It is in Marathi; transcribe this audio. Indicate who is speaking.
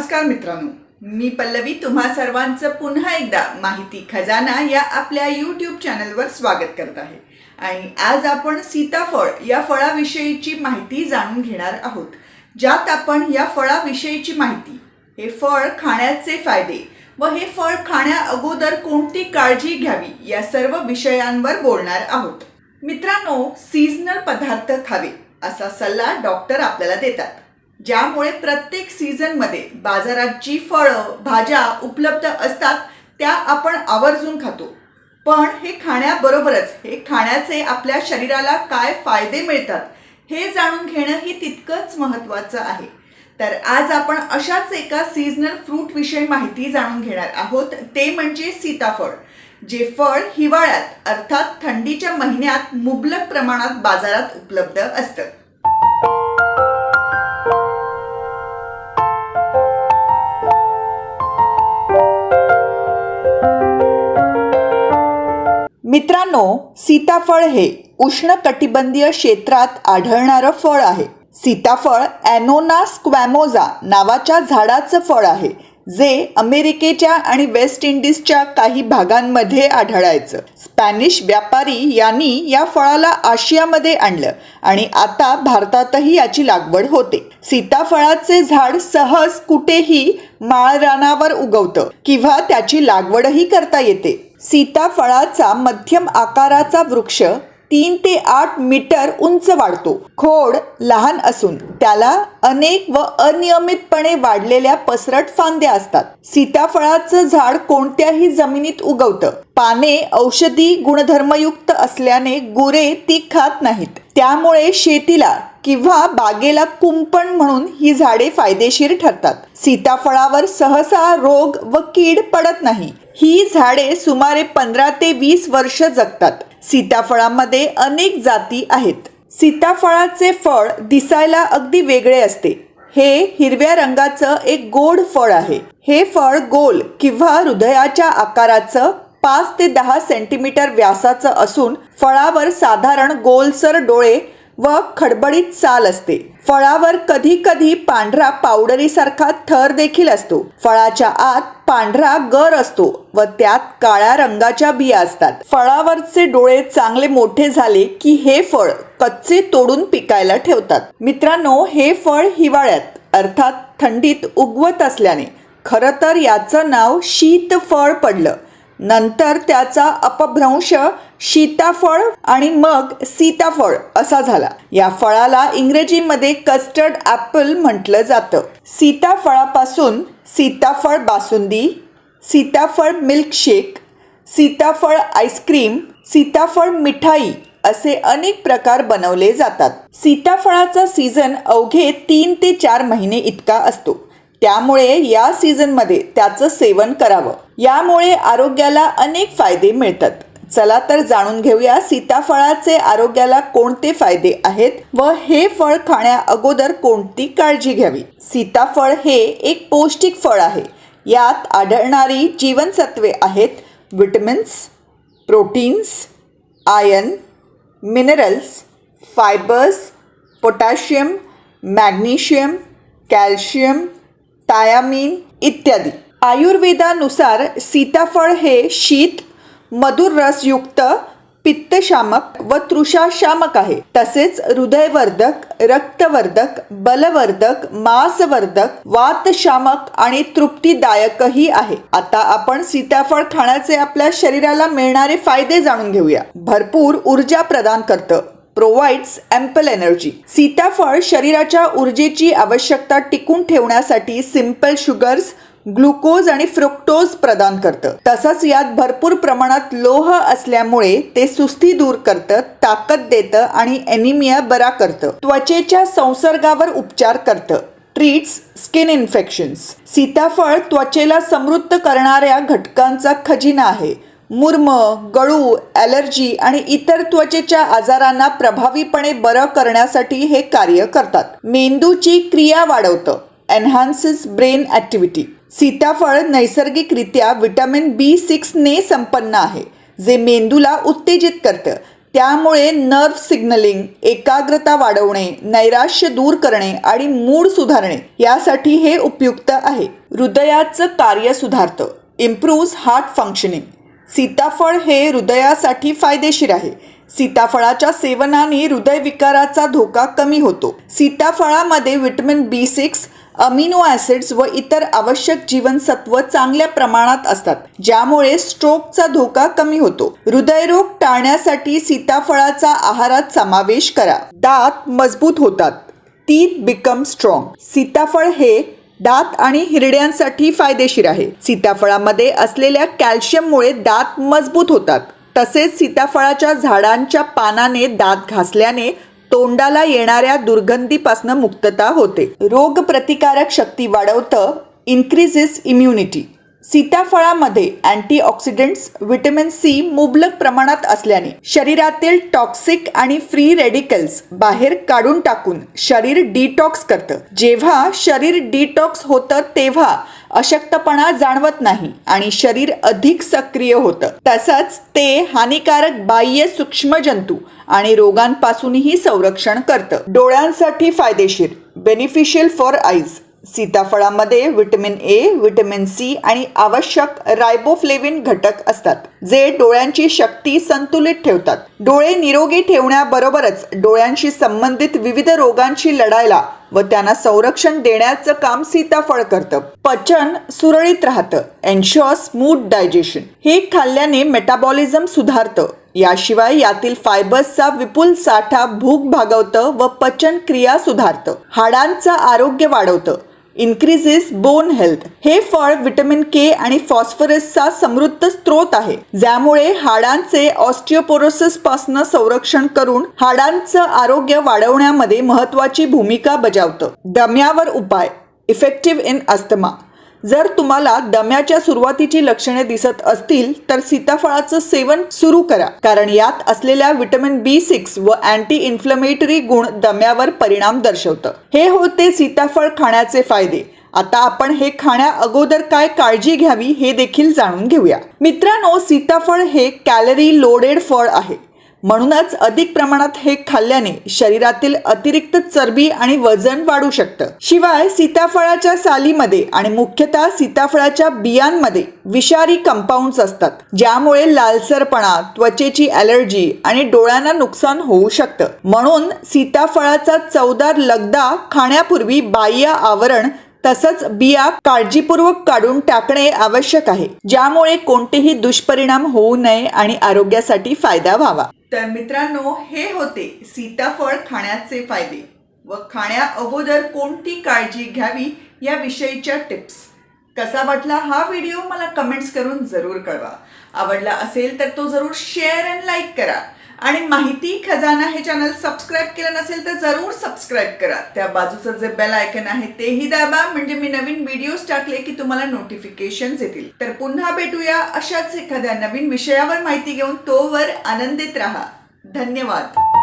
Speaker 1: नमस्कार मित्रांनो मी पल्लवी तुम्हा सर्वांचं पुन्हा एकदा माहिती खजाना या आपल्या यूट्यूब चॅनलवर स्वागत करत आहे. आणि आज आपण सीताफळ या फळाविषयीची माहिती जाणून घेणार आहोत. ज्यात आपण या फळाविषयीची माहिती हे फळ खाण्याचे फायदे व हे फळ खाण्या अगोदर कोणती काळजी घ्यावी या सर्व विषयांवर बोलणार आहोत. मित्रांनो सीझनल पदार्थ खावे असा सल्ला डॉक्टर आपल्याला देतात. ज्यामुळे प्रत्येक सीझनमध्ये बाजारात जी फळं भाज्या उपलब्ध असतात त्या आपण आवर्जून खातो. पण हे खाण्याबरोबरच हे खाण्याचे आपल्या शरीराला काय फायदे मिळतात हे जाणून घेणंही तितकंच महत्त्वाचं आहे. तर आज आपण अशाच एका सीझनल फ्रूट विषयी माहिती जाणून घेणार आहोत ते म्हणजे सीताफळ. जे फळ हिवाळ्यात अर्थात थंडीच्या महिन्यात मुबलक प्रमाणात बाजारात उपलब्ध असतं. मित्रांनो सीताफळ हे उष्णकटिबंधीय क्षेत्रात आढळणारं फळ आहे. सीताफळ ॲनोना स्क्वॅमोझा नावाच्या झाडाचं फळ आहे जे अमेरिकेच्या आणि वेस्ट इंडिजच्या काही भागांमध्ये आढळायचं. स्पॅनिश व्यापारी यांनी या फळाला आशियामध्ये आणलं आणि आता भारतातही याची लागवड होते. सीताफळाचे झाड सहज कुठेही माळरानावर उगवतं किंवा त्याची लागवडही करता येते. सीताफळाचा मध्यम आकाराचा वृक्ष तीन ते आठ मीटर उंच वाढतो. खोड लहान असून त्याला अनेक व अनियमितपणे वाढलेल्या पसरट फांद्या असतात. सीताफळाचं झाड कोणत्याही जमिनीत उगवतं. पाने औषधी गुणधर्मयुक्त असल्याने गुरे ती खात नाहीत. त्यामुळे शेतीला किंवा बागेला कुंपण म्हणून ही झाडे फायदेशीर ठरतात. सीताफळावर सहसा रोग व कीड पडत नाही. ही झाडे सुमारे पंधरा ते वीस वर्ष जगतात. सीताफळामध्ये अनेक जाती आहेत. सीताफळाचे फळ दिसायला अगदी वेगळे असते. हे हिरव्या रंगाचं एक गोड फळ आहे. हे फळ गोल किंवा हृदयाच्या आकाराचं पाच ते दहा सेंटीमीटर व्यासाचं असून फळावर साधारण गोलसर डोळे व खडबडीत साल असते. फळावर कधी कधी पांढरा पावडरीसारखा थर देखील असतो. फळाच्या आत पांढरा गर असतो व त्यात काळ्या रंगाच्या बिया असतात. फळावरचे डोळे चांगले मोठे झाले की हे फळ कच्चे तोडून पिकायला ठेवतात. मित्रांनो हे फळ हिवाळ्यात अर्थात थंडीत उगवत असल्याने खरं तर याचं नाव शीतफळ पडलं. नंतर त्याचा अपभ्रंश सीताफळ आणि मग सीताफळ असा झाला. या फळाला इंग्रजीमध्ये कस्टर्ड ॲपल म्हटलं जातं. सीताफळापासून सीताफळ बासुंदी सीताफळ मिल्कशेक सीताफळ आईस्क्रीम सीताफळ मिठाई असे अनेक प्रकार बनवले जातात. सीताफळाचा सीझन अवघे तीन ते चार महिने इतका असतो. त्यामुळे या सीझनमध्ये त्याचं सेवन करावं. यामुळे आरोग्याला अनेक फायदे मिळतात. चला तर जाणून घेऊया सीताफळाचे आरोग्याला कोणते फायदे आहेत व हे फळ खाण्या अगोदर कोणती काळजी घ्यावी. सीताफळ हे एक पौष्टिक फळ आहे. यात आढळणारी जीवनसत्वे आहेत vitamins proteins iron minerals fibres potassium magnesium calcium thiamine इत्यादी. आयुर्वेदानुसार सीताफळ हे शीत मधुर रसयुक्त पित्तशामक व तृषाशामक आहे. तसेच हृदयवर्धक रक्तवर्धक बलवर्धक मांसवर्धक वातशामक आणि तृप्तीदायकही आहे. आता आपण सीताफळ खाण्याचे आपल्या शरीराला मिळणारे फायदे जाणून घेऊया. भरपूर ऊर्जा प्रदान करतं. प्रोव्हाइड्स एम्पल एनर्जी सीताफळ शरीराच्या ऊर्जेची आवश्यकता टिकून ठेवण्यासाठी सिंपल शुगर्स ग्लुकोज आणि फ्रुक्टोज प्रदान करतं. तसंच यात भरपूर प्रमाणात लोह असल्यामुळे ते सुस्ती दूर करतं ताकद देतं आणि एनिमिया बरा करतं. त्वचेच्या संसर्गावर उपचार करतं. ट्रीट्स स्किन इन्फेक्शन्स सीताफळ त्वचेला समृद्ध करणाऱ्या घटकांचा खजिना आहे. मुर्म गळू ॲलर्जी आणि इतर त्वचेच्या आजारांना प्रभावीपणे बरं करण्यासाठी हे कार्य करतात. मेंदूची क्रिया वाढवतं. एन्हान्सेस ब्रेन ॲक्टिव्हिटी सीताफळ नैसर्गिकरित्या विटॅमिन बी सिक्सने संपन्न आहे जे मेंदूला उत्तेजित करतं. त्यामुळे नर्व सिग्नलिंग एकाग्रता वाढवणे नैराश्य दूर करणे आणि मूड सुधारणे यासाठी हे उपयुक्त आहे. हृदयाचं कार्य सुधारतं. इम्प्रूव्ह हार्ट फंक्शनिंग सीताफळ हे हृदयासाठी फायदेशीर आहे. सीताफळाच्या सेवनाने हृदयविकाराचा धोका कमी होतो. सीताफळामध्ये vitamin B six amino acids व इतर आवश्यक जीवनसत्व चांगल्या प्रमाणात असतात ज्यामुळे स्ट्रोकचा धोका कमी होतो. हृदयरोग टाळण्यासाठी सीताफळाचा आहारात समावेश करा. दात मजबूत होतात. Teeth become strong. सीताफळ हे दात आणि हिरड्यांसाठी फायदेशीर आहे. सीताफळामध्ये असलेल्या कॅल्शियममुळे दात मजबूत होतात. तसेच सीताफळाच्या झाडांच्या पानाने दात घासल्याने तोंडाला येणाऱ्या दुर्गंधीपासून मुक्तता होते. रोगप्रतिकारक शक्ती वाढवतं इन्क्रीजेस इम्युनिटी सीताफळामध्ये अँटीऑक्सिडंट्स व्हिटॅमिन सी मुबलक प्रमाणात असल्याने शरीरातील टॉक्सिक आणि फ्री रेडिकल्स बाहेर काढून टाकून शरीर डिटॉक्स करतं. जेव्हा शरीर डिटॉक्स होतं तेव्हा अशक्तपणा जाणवत नाही आणि शरीर अधिक सक्रिय होतं. तसंच ते हानिकारक बाह्य सूक्ष्मजंतू आणि रोगांपासूनही संरक्षण करतं. डोळ्यांसाठी फायदेशीर बेनिफिशियल फॉर आईज सीताफळामध्ये व्हिटॅमिन ए व्हिटॅमिन सी आणि आवश्यक रायबोफ्लेविन घटक असतात जे डोळ्यांची शक्ती संतुलित ठेवतात. डोळे निरोगी ठेवण्याबरोबरच डोळ्यांशी संबंधित विविध रोगांशी लढायला व त्यांना संरक्षण देण्याचं काम सीताफळ करतं. पचन सुरळीत राहतं एन्शुअर स्मूथ डायजेशन हे खाल्ल्याने मेटाबॉलिझम सुधारतं. याशिवाय यातील फायबर्सचा विपुल साठा भूक भागवतं व पचन क्रिया सुधारतं. हाडांचं आरोग्य वाढवतं. इन्क्रीजेस बोन हेल्थ हे फळ विटॅमिन के आणि फॉस्फरसचा समृद्ध स्रोत आहे ज्यामुळे हाडांचे ऑस्टिओपोरोसिसपासून संरक्षण करून हाडांचं आरोग्य वाढवण्यामध्ये महत्वाची भूमिका बजावतं. दम्यावर उपाय. इफेक्टिव्ह इन अस्थमा जर तुम्हाला दम्याच्या सुरुवातीची लक्षणे दिसत असतील तर सीताफळाचं सेवन सुरू करा. कारण यात असलेल्या विटॅमिन बी सिक्स व अँटी इन्फ्लमेटरी गुण दम्यावर परिणाम दर्शवतं. हे होते सीताफळ खाण्याचे फायदे. आता आपण हे खाण्या अगोदर काय काळजी घ्यावी हे देखील जाणून घेऊया. मित्रांनो सीताफळ हे कॅलरी लोडेड फळ आहे. म्हणूनच अधिक प्रमाणात हे खाल्ल्याने शरीरातील अतिरिक्त चरबी आणि वजन वाढू शकतं. शिवाय सीताफळाच्या सालीमध्ये आणि मुख्यतः सीताफळाच्या बियांमध्ये विषारी कंपाऊंड्स असतात ज्यामुळे लालसरपणा त्वचेची ॲलर्जी आणि डोळ्यांना नुकसान होऊ शकतं. म्हणून सीताफळाचा चवदार लगदा खाण्यापूर्वी बाह्य आवरण तसंच बिया काळजीपूर्वक काढून टाकणे आवश्यक आहे ज्यामुळे कोणतेही दुष्परिणाम होऊ नये आणि आरोग्यासाठी फायदा व्हावा. तर मित्रांनो हे होते सीताफळ खाण्याचे फायदे व खाण्या अगोदर कोणती काळजी घ्यावी या विषयीच्या टिप्स. कसा वाटला हा व्हिडिओ मला कमेंट्स करून जरूर कळवा. आवडला असेल तर तो जरूर शेअर अँड लाईक करा. आणि माहिती खजाना हे चॅनल सबस्क्राईब केलं नसेल तर जरूर सबस्क्राईब करा. त्या बाजूचं जे बेल आयकन आहे तेही दाबा. म्हणजे मी नवीन व्हिडिओज टाकले की तुम्हाला नोटिफिकेशन येतील. तर पुन्हा भेटूया अशाच एखाद्या नवीन विषयावर माहिती घेऊन. तोवर आनंदित राहा. धन्यवाद.